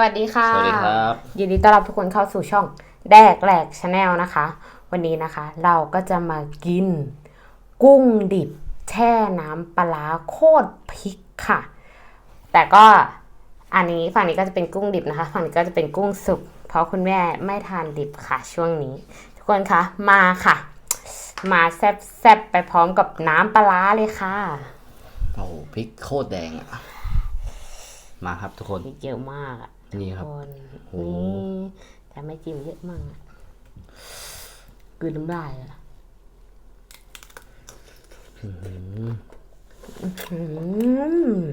วัสดีค่ะ สวัสดีครับ ยินดีต้อนรับทุกคนเข้าสู่ช่องแดกแหลกชาแนลนะคะ วันนี้นะคะเราก็จะมากิน กุ้งดิบแช่น้ำปลาร้าโคตรพริกค่ะ แต่ก็อันนี้ฝั่งนี้ก็จะเป็นกุ้งดิบนะคะ ฝั่งนี้ก็จะเป็นกุ้งสุก เพราะคุณแม่ไม่ทานดิบค่ะช่วงนี้ ทุกคนคะมาค่ะ มาแซ่บแซบๆไปพร้อมกับน้ำปลาร้าเลยค่ะโอ้โหพริกโคตรแดงอะมาครับทุกคน พริกเยอะมากอะ นี่ครับ คนโอ้ นี่แต่ไม่จิ้มเยอะมากอะกลืนน้ำลายอะอื้อหือ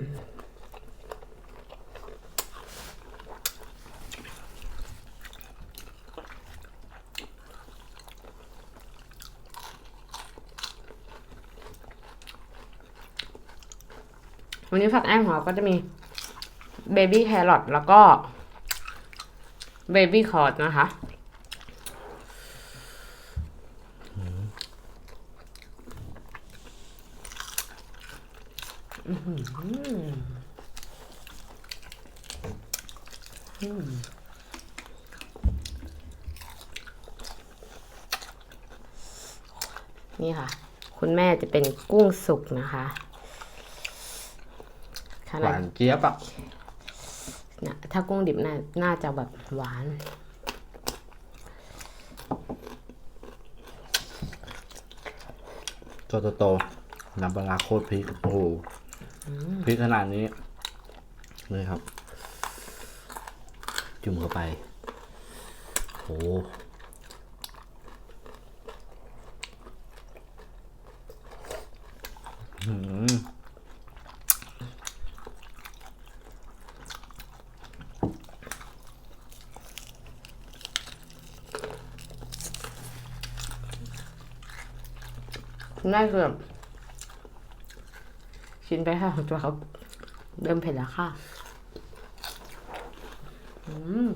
วันนี้ผักแอมของเราก็จะมี เบบี้แครอทแล้วก็เบบี้คอร์ดนะคะนี่ค่ะ คุณแม่จะเป็นกุ้งสุกนะคะ หวานเจี๊ยบอะ เนี่ยถ้ากุ้งดิบน่าน่าจะแบบหวาน โตโตโตน้ำปลาร้าโคตรพริกโอ้โหพริกขนาดนี้ เลยครับ จุ่มเข้าไปโอ้โหอื้ คุณแม่คือแบบชินไปค่ะตัวเขาเริ่มเผ็ดแล้วค่ะอืม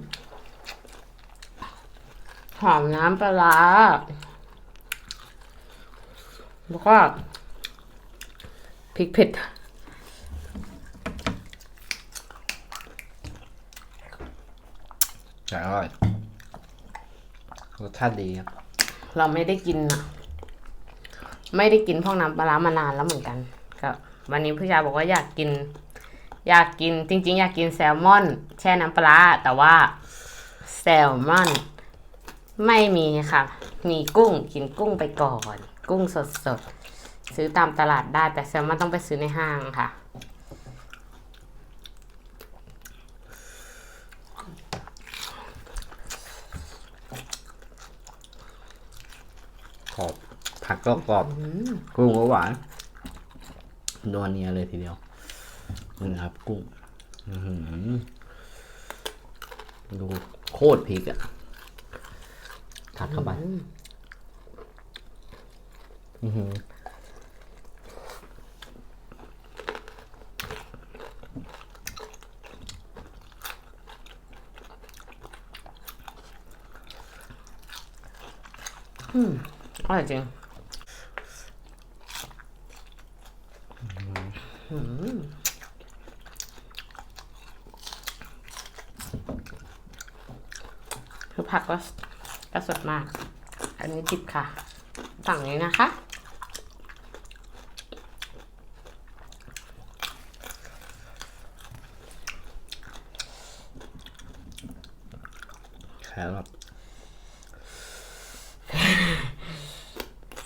หอมน้ำปลาร้าแล้วก็พริกเผ็ดแต่อร่อยรสชาติดีครับ เราไม่ได้กินอะ ไม่ได้กินพวกน้ำปลาร้ามานานแล้วเหมือนกันก็วันนี้ผู้ชายบอกว่าอยากกิน อยากกินจริง ๆ อยากกินแซลมอน แช่น้ำปลาแต่ว่าแซลมอน ไม่มีค่ะ มีกุ้งกินกุ้งไปก่อน กุ้งสดสดๆซื้อตามตลาดได้แต่แซลมอนต้องไปซื้อในห้างค่ะกรอบ ผักก็กรอบกุ้งก็หวานนัวเนียเลยทีเดียวนี่นะครับ กุ้งอื้อหือดูโคตรพริกอะทัดเข้าไปอื้อหืออร่อยจริง คือผักก็ก็สดมาก อันนี้ดิบค่ะฝั่งนี้นะคะแครอท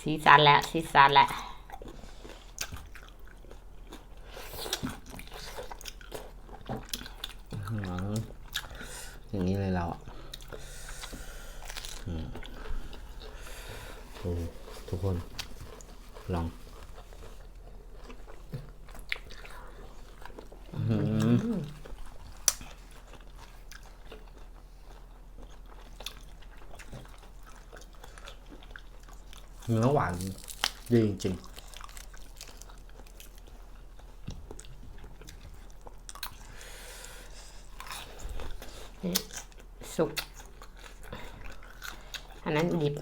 สีสันแล้วสีสันแล้ว อื้ออย่างนี้เลยเราอะอืมโอ้ทุกคน ลองอื้อหือเนื้อหวานดีจริงนี่สุกอันนั้นดิบ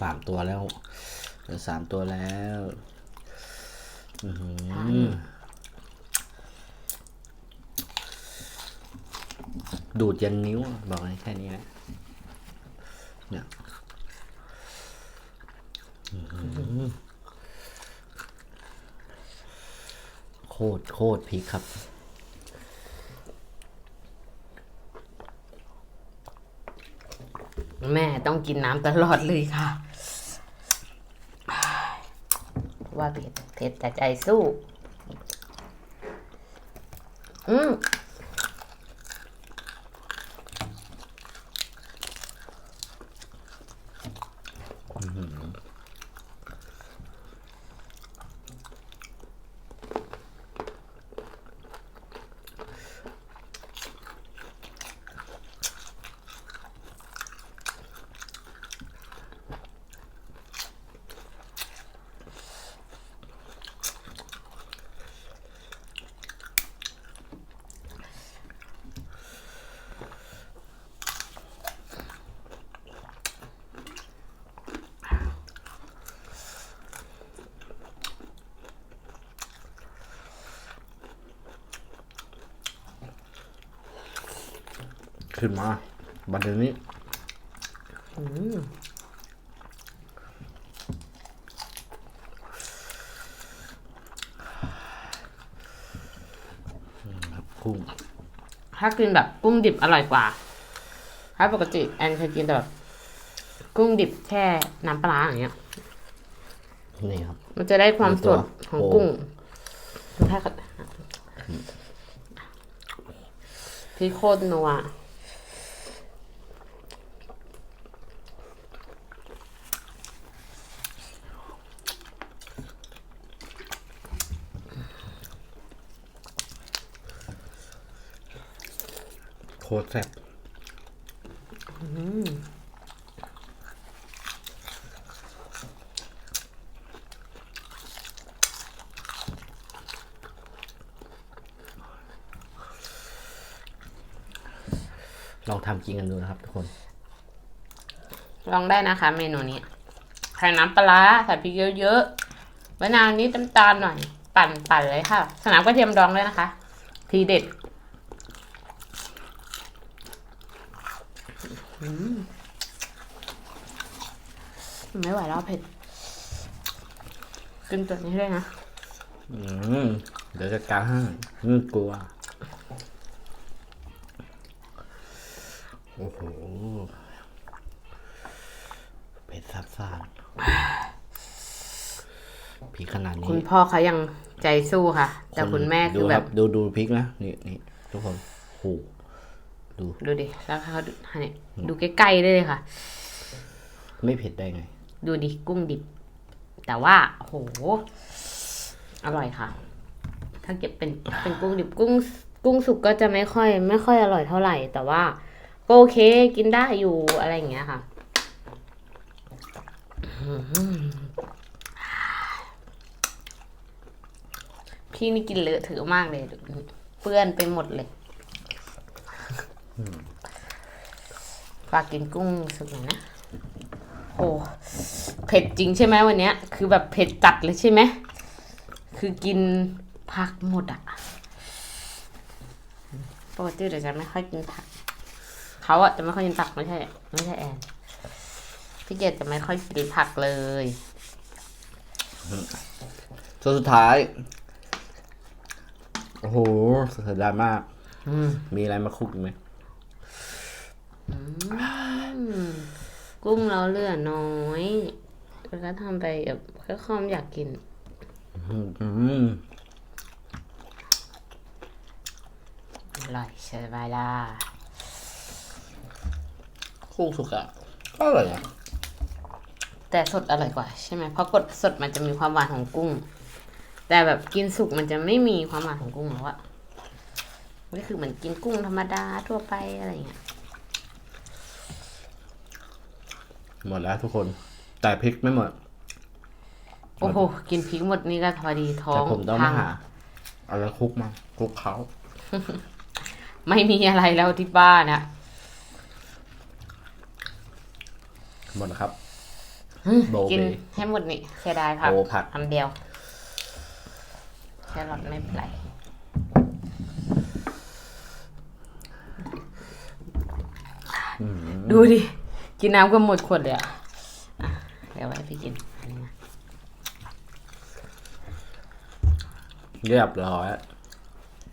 สามตัวแล้วเหลือสามตัวแล้วอื้อหือดูดยันนิ้วอะบอกเลยแค่นี้แหละเนี่ยอื้อหือโคตรโคตรพริกครับแม่ต้องกินน้ำตลอดเลยค่ะ ว่าเผ็ดเผ็ดแต่ใจสู้ อืม ขึ้นมา บันเดยวนี้อืมครับกุ้งถ้ากินแบบกุ้งดิบอร่อยกว่า ถ้าปกติแอนเคยกินแต่แบบกุ้งดิบแช่น้ำปลาร้าอย่างเงี้ย นี่ครับ มันจะได้ความสดของกุ้งถ้าพี่โคตรนัว คตรแซ่บลองทำกินกันดูนะครับทุกคน ลองได้นะคะ เมนูนี้ใส่น้ำปลาร้าใส่พริกเยอะๆมะนาวนิดน้ำตาลหน่อย ปั่นปั่นเลยค่ะ สนามกระเทียมดองด้วยนะคะ ทีเด็ดอืม ไม่ไหวแล้วเผ็ด กินตัวนี้ด้วยนะ อืม เดี๋ยวจะการให้อืมกลัว โอ้โห เผ็ดซับซ่านพริกขนาดนี้ คุณพ่อเขายังใจสู้ค่ะ แต่คุณแม่คือดูแบรับดูดูพริกนะ นี่นี่ทุกคนโห ดู ดูดิแล้วเขาดูเนี่ยดูใกล้ๆได้เลยค่ะ ไม่เผ็ดได้ไง ดูดิกุ้งดิบ แต่ว่าโห อร่อยค่ะ ถ้าเก็บเป็นเป็นกุ้งดิบกุ้ง กุ้งสุกก็จะไม่ค่อย ไม่ค่อยอร่อยเท่าไหร่ แต่ว่าก็โอเคกินได้อยู่อะไรอย่างเงี้ยค่ะพี่นี่กินเลอะเถือะมากเลยดูเปื้อนไปหมดเลย ฝากกินกุ้งสุกหน่อยนะ โอ้เผ็ดจริงใช่ไหมวันเนี้ย คือแบบเผ็ดจัดเลยใช่ไหม คือกินผักหมดอะปกติเดี๋ยวจะไม่ค่อยกินผัก เขาอะจะไม่ค่อยกินผักไม่ใช่ ไม่ใช่แอนพี่เกดจะไม่ค่อยกินผักเลยส่วนสุดท้าย โอ้โหเสียดายมากอืมมีอะไรมาคลุกอีกไหม กุ้งเราเหลือน้อยแล้วก็ทำไปแบบแค่ความอยากกินอืมอืมอร่อยใช่ไหมล่ะกุ้งสุกอะก็อร่อยนะแต่สดอร่อยกว่า ใช่ไหมเพราะกดสดมันจะมีความหวานของกุ้ง แต่แบบกินสุกมันจะไม่มีความหวานของกุ้งแล้วอะก็คือเหมือนกินกุ้งธรรมดาทั่วไปอะไรอย่างเงี้ย หมดแล้วทุกคน แต่พริกไม่หมด โอ้โห กินพริกหมดนี่ก็พอดีท้อแต่งผมต้องพัมางหาอะไรคลุกมาคลุกเขา ไม่มีอะไรแล้วที่บ้านอะหมดแล้วครับโบกินเบให้หมดนี่เสียดายผักโอ้ผักคำเดียวแค่รอทไม่เป็นไรดูดิ กินน้ำก็หมดขวดเลยอะอะเดี๋ยวไว้พี่กินอันนี้นะเรียบร้อย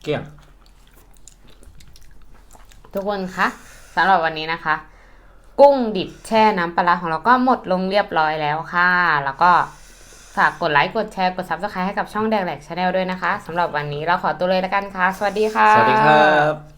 เกลี้ยง ทุกคนคะสำหรับวันนี้นะคะ กุ้งดิบแช่น้ำปลาร้าของเราก็หมดลงเรียบร้อยแล้วค่ะ แล้วก็ฝากกดไลค์กดแชร์กด subscribe ให้กับช่องแดกแหลกชาแนลด้วยนะคะสำหรับวันนี้เราขอตัวเลยแล้วกันค่ะ สวัสดีค่ะ สวัสดีครับ